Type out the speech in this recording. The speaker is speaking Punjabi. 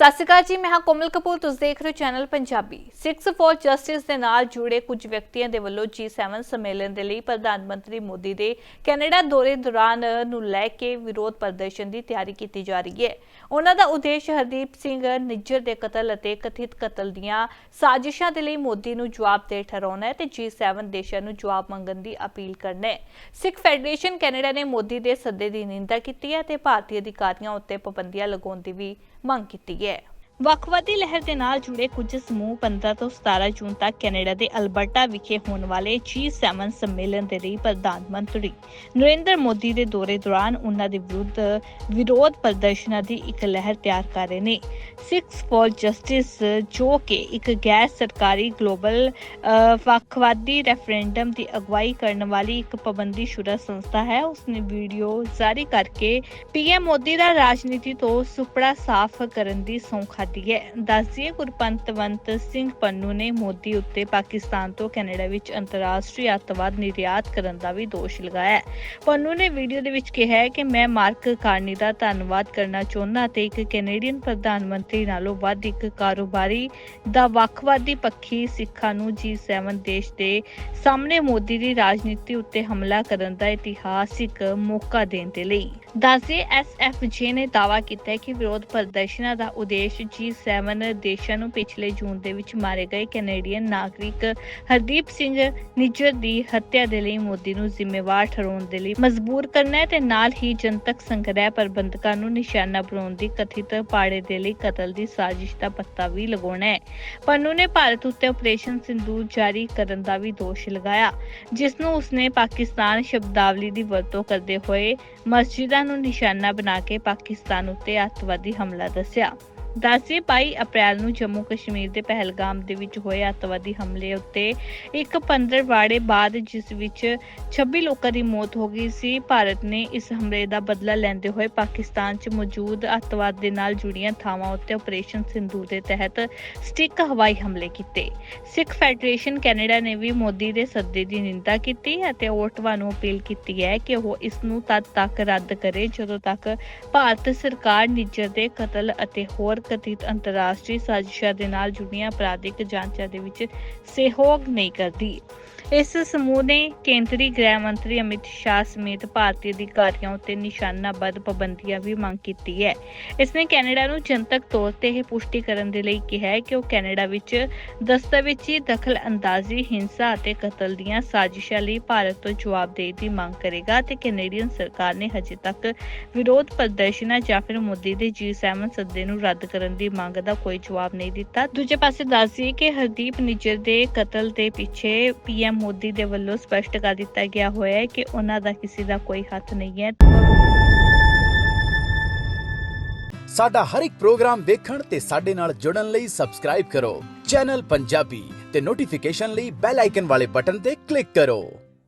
ਸਤਿ ਸ਼੍ਰੀ ਅਕਾਲ ਜੀ, ਮੈਂ ਹਾਂ ਕੋਮਲ ਕਪੂਰ, ਤੁਸੀਂ ਦੇਖ ਰਹੇ ਹੋ ਚੈਨਲ ਪੰਜਾਬੀ। 6 ਫੋਰ ਜਸਟਿਸ ਦੇ ਨਾਲ ਜੁੜੇ ਕੁਝ ਵਿਅਕਤੀਆਂ ਦੇ ਵੱਲੋਂ G7 ਸੰਮੇਲਨ ਦੇ ਲਈ ਪ੍ਰਧਾਨ ਮੰਤਰੀ ਮੋਦੀ ਦੇ ਕੈਨੇਡਾ ਦੌਰੇ ਦੌਰਾਨ ਨੂੰ ਲੈ ਕੇ ਵਿਰੋਧ ਪ੍ਰਦਰਸ਼ਨ ਦੀ ਤਿਆਰੀ ਕੀਤੀ ਜਾ ਰਹੀ ਹੈ। ਉਹਨਾਂ ਦਾ ਉਦੇਸ਼ ਹਰਦੀਪ ਸਿੰਘ ਨਿੱਜਰ ਦੇ ਕਤਲ ਅਤੇ ਕਥਿਤ ਕਤਲ ਦੀਆਂ ਸਾਜ਼ਿਸ਼ਾਂ ਦੇ ਲਈ ਮੋਦੀ ਨੂੰ ਜਵਾਬਦੇਹ ਠਹਿਰਾਉਣਾ ਹੈ ਤੇ G7 ਦੇਸ਼ਾਂ ਨੂੰ ਜਵਾਬ ਮੰਗਣ ਦੀ ਅਪੀਲ ਕਰਨਾ ਹੈ। ਸਿੱਖ ਫੈਡਰੇਸ਼ਨ ਕੈਨੇਡਾ ਨੇ ਮੋਦੀ ਦੇ ਸੱਦੇ ਦੀ ਨਿੰਦਾ ਕੀਤੀ ਹੈ ਤੇ ਭਾਰਤੀ ਅਧਿਕਾਰੀਆਂ ਉੱਤੇ ਪਾਬੰਦੀਆਂ ਲਗਾਉਣ ਦੀ ਵੀ ਮੰਗ ਕੀਤੀ ਹੈ। ਵੱਖਵਾਦੀ ਲਹਿਰ ਦੇ ਨਾਲ ਜੁੜੇ ਕੁਝ ਸਮੂਹ 15 ਤੋਂ 17 ਜੂਨ ਤੱਕ ਕੈਨੇਡਾ ਦੇ ਅਲਬਰਟਾ ਵਿਖੇ ਹੋਣ ਵਾਲੇ G7 ਸੰਮੇਲਨ ਦੇ ਲਈ ਪ੍ਰਧਾਨ ਮੰਤਰੀ ਨਰਿੰਦਰ ਮੋਦੀ ਦੇ ਦੌਰੇ ਦੌਰਾਨ ਉਹਨਾਂ ਦੇ ਵਿਰੁੱਧ ਵਿਰੋਧ ਪ੍ਰਦਰਸ਼ਨਾਂ ਦੀ ਇੱਕ ਲਹਿਰ ਤਿਆਰ ਕਰ ਰਹੇ ਨੇ। ਸਿਕਸ ਫॉर ਜਸਟਿਸ ਜੋ ਕਿ ਇੱਕ ਗੈਰ ਸਰਕਾਰੀ ਗਲੋਬਲ ਵੱਖਵਾਦੀ ਰੈਫਰੈਂਡਮ ਦੀ ਅਗਵਾਈ ਕਰਨ ਵਾਲੀ ਇੱਕ ਪਾਬੰਦੀ ਸ਼ੁਦਾ ਸੰਸਥਾ ਹੈ। ਉਸਨੇ ਵੀਡੀਓ ਜਾਰੀ ਕਰਕੇ ਪੀਐਮ ਮੋਦੀ ਦਾ ਰਾਜਨੀਤੀ ਤੋਂ ਸੁਪੜਾ ਸਾਫ਼ ਕਰਨ ਦੀ ਸਹੁੰ ਖਾਧੀ ਹੈ। ਦੱਸਿਏ ਗੁਰਪੰਤਵੰਤ ਸਿੰਘ ਪੰਨੂ ਨੇ ਮੋਦੀ ਉੱਤੇ ਪਾਕਿਸਤਾਨ ਤੋਂ ਕੈਨੇਡਾ ਵਿੱਚ ਅੰਤਰਰਾਸ਼ਟਰੀ ਅੱਤਵਾਦ ਨਿਰਯਾਤ ਕਰਨ ਦਾ ਵੀ ਦੋਸ਼ ਲਗਾਇਆ ਹੈ। ਪੰਨੂ ਨੇ ਵੀਡੀਓ ਦੇ ਵਿੱਚ ਕਿਹਾ ਹੈ ਕਿ ਮੈਂ ਮਾਰਕ ਕਾਰਨੀ ਦਾ ਧੰਨਵਾਦ ਕਰਨਾ ਚਾਹੁੰਦਾ ਤੇ ਇੱਕ ਕੈਨੇਡੀਅਨ ਪ੍ਰਧਾਨ ਮੰਤਰੀ ਨਾਲੋਂ ਵੱਧ ਇੱਕ ਕਾਰੋਬਾਰੀ ਦਾ ਵੱਖਵਾਦੀ ਪੱਖੀ ਸਿੱਖਾਂ ਨੂੰ G7 ਦੇਸ਼ ਦੇ ਸਾਹਮਣੇ ਮੋਦੀ ਦੀ ਰਾਜਨੀਤੀ ਉੱਤੇ ਹਮਲਾ ਕਰਨ ਦਾ ਇਤਿਹਾਸਿਕ ਮੌਕਾ ਦੇਣ ਦੇ ਲਈ। ਦੱਸੇ ਐਸਐਫਜੇ ਨੇ ਦਾਅਵਾ ਕੀਤਾ ਹੈ ਕਿ ਵਿਰੋਧ ਪ੍ਰਦਰਸ਼ਨਾਂ ਦਾ ਉਦੇਸ਼ G7 ਦੇਸ਼ਾਂ ਨੂੰ ਪਿਛਲੇ ਜੂਨ ਦੇ ਵਿੱਚ ਮਾਰੇ ਗਏ ਕੈਨੇਡੀਅਨ ਨਾਗਰਿਕ ਹਰਦੀਪ ਸਿੰਘ ਨਿੱਜਰ ਦੀ ਹੱਤਿਆ ਦੇ ਲਈ ਮੋਦੀ ਨੂੰ ਜ਼ਿੰਮੇਵਾਰ ਠਹਿਰਾਉਣ ਦੇ ਲਈ ਮਜਬੂਰ ਕਰਨਾ ਹੈ ਤੇ ਨਾਲ ਹੀ ਜਨਤਕ ਸੰਗ੍ਰਹਿ ਪ੍ਰਬੰਧਕਾਂ ਨੂੰ ਨਿਸ਼ਾਨਾ ਬਣਾਉਣ ਦੀ ਕਥਿਤ ਪਾੜੇ ਦੇ ਲਈ ਕਤਲ ਦੀ ਸਾਜ਼ਿਸ਼ ਦਾ ਪੱਤਾ ਵੀ ਲਗਾਉਣਾ ਹੈ। ਪੰਨੂ ਨੇ ਭਾਰਤ ਉੱਤੇ ਆਪਰੇਸ਼ਨ ਸਿੰਦੂਰ ਜਾਰੀ ਕਰਨ ਦਾ ਵੀ ਦੋਸ਼ ਲਗਾਇਆ, ਜਿਸ ਨੂੰ ਉਸਨੇ ਪਾਕਿਸਤਾਨ ਸ਼ਬਦਾਵਲੀ ਦੀ ਵਰਤੋਂ ਕਰਦੇ ਹੋਏ ਮਸਜਿਦਾਂ ਨੂੰ ਨਿਸ਼ਾਨਾ ਬਣਾ ਕੇ ਪਾਕਿਸਤਾਨ ਉੱਤੇ ਅੱਤਵਾਦੀ ਹਮਲਾ ਦੱਸਿਆ। ਦਸਵੇਂ 22 ਅਪ੍ਰੈਲ ਨੂੰ ਜੰਮੂ ਕਸ਼ਮੀਰ ਦੇ ਪਹਿਲਗਾਮ ਦੇ ਵਿੱਚ ਹੋਏ ਅੱਤਵਾਦੀ ਹਮਲੇ ਉੱਤੇ ਇੱਕ ਪੰਦਰਵਾੜੇ ਬਾਅਦ ਜਿਸ ਵਿੱਚ 26 ਲੋਕਾਂ ਦੀ ਮੌਤ ਹੋ ਗਈ ਸੀ, ਭਾਰਤ ਨੇ ਇਸ ਹਮਲੇ ਦਾ ਬਦਲਾ ਲੈਂਦੇ ਹੋਏ ਪਾਕਿਸਤਾਨ 'ਚ ਮੌਜੂਦ ਅੱਤਵਾਦ ਦੇ ਨਾਲ ਜੁੜੀਆਂ ਥਾਵਾਂ ਉੱਤੇ ਆਪਰੇਸ਼ਨ ਸਿੰਧੂ ਦੇ ਤਹਿਤ ਸਟਿਕ ਹਵਾਈ ਹਮਲੇ ਕੀਤੇ। ਸਿੱਖ ਫੈਡਰੇਸ਼ਨ ਕੈਨੇਡਾ ਨੇ ਵੀ ਮੋਦੀ ਦੇ ਸੱਦੇ ਦੀ ਨਿੰਦਾ ਕੀਤੀ ਅਤੇ ਓਟਵਾ ਨੂੰ ਅਪੀਲ ਕੀਤੀ ਹੈ ਕਿ ਉਹ ਇਸ ਨੂੰ ਤਦ ਤੱਕ ਰੱਦ ਕਰੇ ਜਦੋਂ ਤੱਕ ਭਾਰਤ ਸਰਕਾਰ ਨਿੱਜਰ ਦੇ ਕਤਲ ਅਤੇ ਹੋਰ ਕਥਿਤ ਅੰਤਰਰਾਸ਼ਟਰੀ ਸਾਜ਼ਿਸ਼ਾਂ ਦੇ ਨਾਲ ਜੁੜੀਆਂ ਅਪਰਾਧਿਕ ਜਾਂਚਾਂ ਦੇ ਵਿੱਚ ਸਹਿਯੋਗ ਨਹੀਂ ਕਰਦੀ। ਇਸ ਸਮੂਹ ਨੇ ਕੇਂਦਰੀ ਗ੍ਰਹਿ ਮੰਤਰੀ ਅਮਿਤ ਸ਼ਾਹ ਸਮੇਤ ਭਾਰਤੀ ਅਧਿਕਾਰੀਆਂ ਉੱਤੇ ਨਿਸ਼ਾਨਾਬੱਧ ਪਾਬੰਦੀਆਂ ਵੀ ਮੰਗ ਕੀਤੀ ਹੈ। ਇਸ ਨੇ ਕੈਨੇਡਾ ਨੂੰ ਜਨਤਕ ਤੌਰ ਤੇ ਇਹ ਪੁਸ਼ਟੀ ਕਰਨ ਦੇ ਲਈ ਕਿਹਾ ਹੈ ਕਿ ਉਹ ਕੈਨੇਡਾ ਵਿੱਚ ਦਸਤਾਵੇਜ਼ੀ ਦਖਲ ਅੰਦਾਜ਼ੀ ਹਿੰਸਾ ਅਤੇ ਕਤਲ ਦੀਆਂ ਸਾਜ਼ਿਸ਼ਾਂ ਲਈ ਭਾਰਤ ਤੋਂ ਜਵਾਬਦੇਹੀ ਦੀ ਮੰਗ ਕਰੇਗਾ ਤੇ ਕੈਨੇਡੀਅਨ ਸਰਕਾਰ ਨੇ ਹਜੇ ਤੱਕ ਵਿਰੋਧ ਪ੍ਰਦਰਸ਼ਨਾਂ ਜਾਂ ਫਿਰ ਮੋਦੀ ਦੇ G7 ਸੱਦੇ ਨੂੰ ਰੱਦ ਕਰਨ ਦੀ ਮੰਗ ਦਾ ਕੋਈ ਜਵਾਬ ਨਹੀਂ ਦਿੱਤਾ। ਦੂਜੇ ਪਾਸੇ ਦੱਸਦੀਏ ਕਿ ਹਰਦੀਪ ਨਿੱਜਰ ਦੇ ਕਤਲ ਦੇ ਪਿੱਛੇ ਪੀਐਮ ਮੋਦੀ ਦੇ ਵੱਲੋਂ ਸਪਸ਼ਟ ਕਰ ਦਿੱਤਾ ਗਿਆ ਹੋਇਆ ਹੈ ਕਿ ਉਹਨਾਂ ਦਾ ਕਿਸੇ ਦਾ ਕੋਈ ਹੱਥ ਨਹੀਂ ਹੈ। ਸਾਡਾ ਹਰ ਇੱਕ ਪ੍ਰੋਗਰਾਮ ਵੇਖਣ ਤੇ ਸਾਡੇ ਨਾਲ ਜੁੜਨ ਲਈ ਸਬਸਕ੍ਰਾਈਬ ਕਰੋ। ਚੈਨਲ ਪੰਜਾਬੀ ਤੇ ਨੋਟੀਫਿਕੇਸ਼ਨ ਲਈ ਬੈਲ ਆਈਕਨ ਵਾਲੇ ਬਟਨ ਤੇ ਕਲਿੱਕ ਕਰੋ।